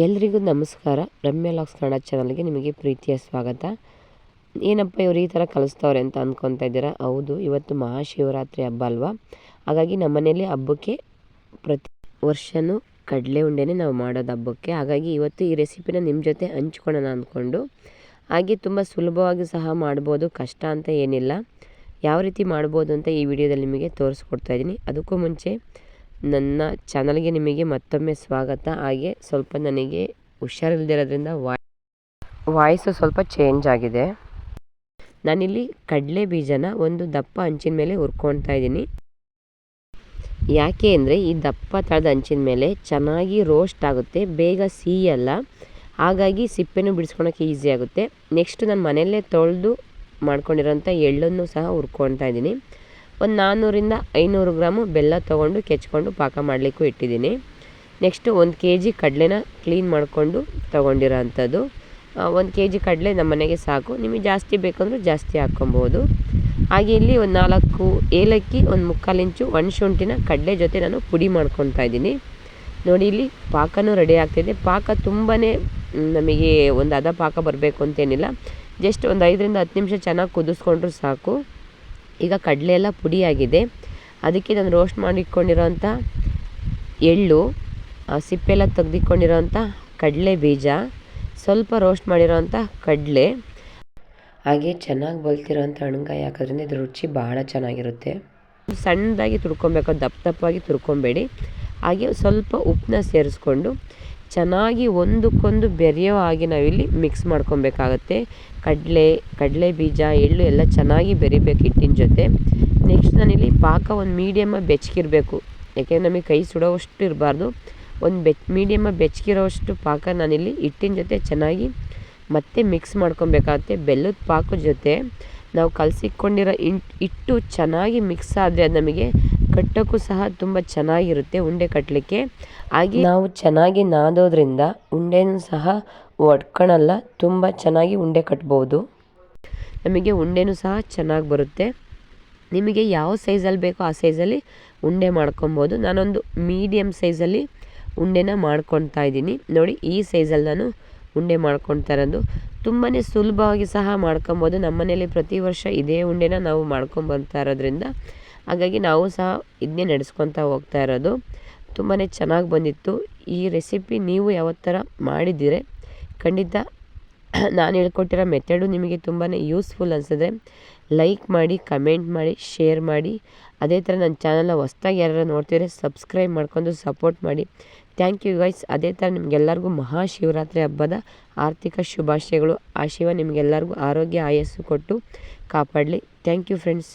ಎಲ್ರಿಗೂ ನಮಸ್ಕಾರ. ರಮ್ಯ ಲಾಕ್ಸ್ ಕನ್ನಡ ಚಾನಲ್ಗೆ ನಿಮಗೆ ಪ್ರೀತಿಯ ಸ್ವಾಗತ. ಏನಪ್ಪ ಇವರು ಈ ಥರ ಕಲಿಸ್ತವ್ರೆ ಅಂತ ಅಂದ್ಕೊತಾ ಇದ್ದೀರಾ? ಹೌದು, ಇವತ್ತು ಮಹಾಶಿವರಾತ್ರಿ ಹಬ್ಬ ಅಲ್ವಾ? ಹಾಗಾಗಿ ನಮ್ಮ ಮನೇಲಿ ಹಬ್ಬಕ್ಕೆ ಪ್ರತಿ ವರ್ಷವೂ ಕಡಲೆ ಉಂಡೆನೇ ನಾವು ಮಾಡೋದು ಹಬ್ಬಕ್ಕೆ. ಹಾಗಾಗಿ ಇವತ್ತು ಈ ರೆಸಿಪಿನ ನಿಮ್ಮ ಜೊತೆ ಹಂಚ್ಕೊಳ್ಳೋಣ ಅಂದ್ಕೊಂಡು. ಹಾಗೆ ತುಂಬ ಸುಲಭವಾಗಿ ಸಹ ಮಾಡ್ಬೋದು, ಕಷ್ಟ ಅಂತ ಏನಿಲ್ಲ. ಯಾವ ರೀತಿ ಮಾಡ್ಬೋದು ಅಂತ ಈ ವಿಡಿಯೋದಲ್ಲಿ ನಿಮಗೆ ತೋರಿಸ್ಕೊಡ್ತಾ ಇದ್ದೀನಿ. ಅದಕ್ಕೂ ಮುಂಚೆ ನನ್ನ ಚಾನಲ್ಗೆ ನಿಮಗೆ ಮತ್ತೊಮ್ಮೆ ಸ್ವಾಗತ. ಹಾಗೆ ಸ್ವಲ್ಪ ನನಗೆ ಹುಷಾರಿಲ್ದಿರೋದ್ರಿಂದ ವಾಯ್ ವಾಯ್ಸು ಸ್ವಲ್ಪ ಚೇಂಜ್ ಆಗಿದೆ. ನಾನಿಲ್ಲಿ ಕಡಲೆ ಬೀಜನ ಒಂದು ದಪ್ಪ ಹಂಚಿನ ಮೇಲೆ ಹುರ್ಕೊಳ್ತಾ ಇದ್ದೀನಿ. ಯಾಕೆ ಅಂದರೆ ಈ ದಪ್ಪ ತಳದ ಹಂಚಿನ ಮೇಲೆ ಚೆನ್ನಾಗಿ ರೋಸ್ಟ್ ಆಗುತ್ತೆ. ಬೇಗ ಸಿಹಿಯಲ್ಲ ಹಾಗಾಗಿ ಸಿಪ್ಪೆನೂ ಬಿಡಿಸ್ಕೊಳಕ್ಕೆ ಈಸಿ ಆಗುತ್ತೆ. ನೆಕ್ಸ್ಟ್ ನಾನು ಮನೆಯಲ್ಲೇ ತೊಳೆದು ಮಾಡ್ಕೊಂಡಿರೋಂಥ ಎಳ್ಳನ್ನು ಸಹ ಹುರ್ಕೊಳ್ತಾ ಇದ್ದೀನಿ. ಒಂದು ನಾನ್ನೂರಿಂದ ಐನೂರು ಗ್ರಾಮು ಬೆಲ್ಲ ತೊಗೊಂಡು ಕೆಚ್ಕೊಂಡು ಪಾಕ ಮಾಡಲಿಕ್ಕೂ ಇಟ್ಟಿದ್ದೀನಿ. ನೆಕ್ಸ್ಟು ಒಂದು ಕೆ ಜಿ ಕಡಲೆನ ಕ್ಲೀನ್ ಮಾಡಿಕೊಂಡು ತೊಗೊಂಡಿರೋ ಅಂಥದ್ದು ಒಂದು ಕೆ ಜಿ ಕಡಲೆ ನಮ್ಮ ಮನೆಗೆ ಸಾಕು. ನಿಮಗೆ ಜಾಸ್ತಿ ಬೇಕಂದ್ರೆ ಜಾಸ್ತಿ ಹಾಕ್ಕೊಬೋದು. ಹಾಗೆ ಇಲ್ಲಿ ಒಂದು ನಾಲ್ಕು ಏಲಕ್ಕಿ, ಒಂದು ಮುಕ್ಕಾಲು ಇಂಚು ಒಣಶುಂಠಿನ ಕಡಲೆ ಜೊತೆ ನಾನು ಪುಡಿ ಮಾಡ್ಕೊತಾ ಇದ್ದೀನಿ. ನೋಡಿ, ಇಲ್ಲಿ ಪಾಕನೂ ರೆಡಿ ಆಗ್ತಿದೆ ಪಾಕ ತುಂಬಾ ನಮಗೆ ಒಂದು ಅದ ಪಾಕ ಬರಬೇಕು ಅಂತೇನಿಲ್ಲ. ಜಸ್ಟ್ ಒಂದು ಐದರಿಂದ ಹತ್ತು ನಿಮಿಷ ಚೆನ್ನಾಗಿ ಕುದಿಸ್ಕೊಂಡ್ರೂ ಸಾಕು. ಈಗ ಕಡಲೆ ಎಲ್ಲ ಪುಡಿಯಾಗಿದೆ. ಅದಕ್ಕೆ ನಾನು ರೋಸ್ಟ್ ಮಾಡಿಟ್ಕೊಂಡಿರೋಂಥ ಎಳ್ಳು ಸಿಪ್ಪೆಲ್ಲ ತೆಗ್ದಿಕೊಂಡಿರೋಂಥ ಕಡಲೆ ಬೀಜ, ಸ್ವಲ್ಪ ರೋಸ್ಟ್ ಮಾಡಿರೋಂಥ ಕಡಲೆ. ಹಾಗೆ ಚೆನ್ನಾಗಿ ಬಲ್ತಿರೋಂಥ ಹಣ್ಣುಗಾಯಿ ಹಾಕೋದ್ರಿಂದ ಇದ್ರ ರುಚಿ ಭಾಳ ಚೆನ್ನಾಗಿರುತ್ತೆ. ಸಣ್ಣದಾಗಿ ತುರ್ಕೊಬೇಕು, ದಪ್ಪ ದಪ್ಪಾಗಿ ತುರ್ಕೊಬೇಡಿ. ಹಾಗೆ ಸ್ವಲ್ಪ ಉಪ್ಪನ್ನ ಸೇರಿಸ್ಕೊಂಡು ಚೆನ್ನಾಗಿ ಒಂದಕ್ಕೊಂದು ಬೆರೆಯೋ ಹಾಗೆ ನಾವಿಲ್ಲಿ ಮಿಕ್ಸ್ ಮಾಡ್ಕೊಬೇಕಾಗತ್ತೆ. ಕಡಲೆ ಕಡಲೆ ಬೀಜ, ಎಳ್ಳು ಎಲ್ಲ ಚೆನ್ನಾಗಿ ಬೆರಿಬೇಕು ಹಿಟ್ಟಿನ ಜೊತೆ. ನೆಕ್ಸ್ಟ್ ನಾನಿಲ್ಲಿ ಪಾಕ ಒಂದು ಮೀಡಿಯಮ್ಮ ಬೆಚ್ಚಗಿರಬೇಕು ಯಾಕೆಂದರೆ ನಮಗೆ ಕೈ ಸುಡೋವಷ್ಟು ಇರಬಾರ್ದು. ಒಂದು ಬೆಚ್ ಮೀಡಿಯಮ್ಮ ಬೆಚ್ಚಗಿರೋವಷ್ಟು ಪಾಕ ನಾನಿಲ್ಲಿ ಹಿಟ್ಟಿನ ಜೊತೆ ಚೆನ್ನಾಗಿ ಮತ್ತೆ ಮಿಕ್ಸ್ ಮಾಡ್ಕೊಬೇಕಾಗತ್ತೆ. ಬೆಲ್ಲದ ಪಾಕದ ಜೊತೆ ನಾವು ಕಲಸಿಕೊಂಡಿರೋ ಹಿಟ್ಟು ಚೆನ್ನಾಗಿ ಮಿಕ್ಸ್ ಆದರೆ ಅದು ನಮಗೆ ಕಟ್ಟೋಕ್ಕೂ ಸಹ ತುಂಬ ಚೆನ್ನಾಗಿರುತ್ತೆ ಉಂಡೆ ಕಟ್ಟಲಿಕ್ಕೆ ಹಾಗೆ ನಾವು ಚೆನ್ನಾಗಿ ನಾದೋದ್ರಿಂದ ಉಂಡೆನೂ ಸಹ ಒಡ್ಕೊಳಲ್ಲ ತುಂಬ ಚೆನ್ನಾಗಿ ಉಂಡೆ ಕಟ್ಬೋದು. ನಮಗೆ ಉಂಡೆನೂ ಸಹ ಚೆನ್ನಾಗಿ ಬರುತ್ತೆ. ನಿಮಗೆ ಯಾವ ಸೈಜಲ್ಲಿ ಬೇಕೋ ಆ ಸೈಜಲ್ಲಿ ಉಂಡೆ ಮಾಡ್ಕೊಬೋದು. ನಾನೊಂದು ಮೀಡಿಯಮ್ ಸೈಜಲ್ಲಿ ಉಂಡೆನ ಮಾಡ್ಕೊತಾ ಇದ್ದೀನಿ. ನೋಡಿ ಈ ಸೈಜಲ್ಲಿ ನಾನು ಉಂಡೆ ಮಾಡ್ಕೊತಾ ಇರೋದು. ತುಂಬಾ ಸುಲಭವಾಗಿ ಸಹ ಮಾಡ್ಕೊಬೋದು. ನಮ್ಮ ಮನೆಯಲ್ಲಿ ಪ್ರತಿ ವರ್ಷ ಇದೇ ಉಂಡೆನ ನಾವು ಮಾಡ್ಕೊಂಬರ್ತಾ ಇರೋದ್ರಿಂದ ಹಾಗಾಗಿ ನಾವು ಸಹ ಇದನ್ನೇ ನಡೆಸ್ಕೊತಾ ಹೋಗ್ತಾ ಇರೋದು. ತುಂಬಾ ಚೆನ್ನಾಗಿ ಬಂದಿತ್ತು. ಈ ರೆಸಿಪಿ ನೀವು ಯಾವ ಥರ ಮಾಡಿದ್ದೀರಿ, ಖಂಡಿತ ನಾನು ಹೇಳ್ಕೊಟ್ಟಿರೋ ಮೆಥಡು ನಿಮಗೆ ತುಂಬಾ ಯೂಸ್ಫುಲ್ ಅನಿಸಿದ್ರೆ ಲೈಕ್ ಮಾಡಿ ಕಮೆಂಟ್ ಮಾಡಿ ಶೇರ್ ಮಾಡಿ. ಅದೇ ಥರ ನನ್ನ ಚಾನಲ್ನ ಹೊಸ್ದಾಗಿ ಯಾರು ನೋಡ್ತಿದ್ರೆ ಸಬ್ಸ್ಕ್ರೈಬ್ ಮಾಡ್ಕೊಂಡು ಸಪೋರ್ಟ್ ಮಾಡಿ. ಥ್ಯಾಂಕ್ ಯು ಗೈಸ್ ಅದೇ ಥರ ನಿಮಗೆಲ್ಲರಿಗೂ ಮಹಾಶಿವರಾತ್ರಿ ಹಬ್ಬದ ಆರ್ಥಿಕ ಶುಭಾಶಯಗಳು. ಆ ಶಿವ ನಿಮಗೆಲ್ಲರಿಗೂ ಆರೋಗ್ಯ, ಆಯಸ್ಸು ಕೊಟ್ಟು ಕಾಪಾಡಲಿ. Thank you friends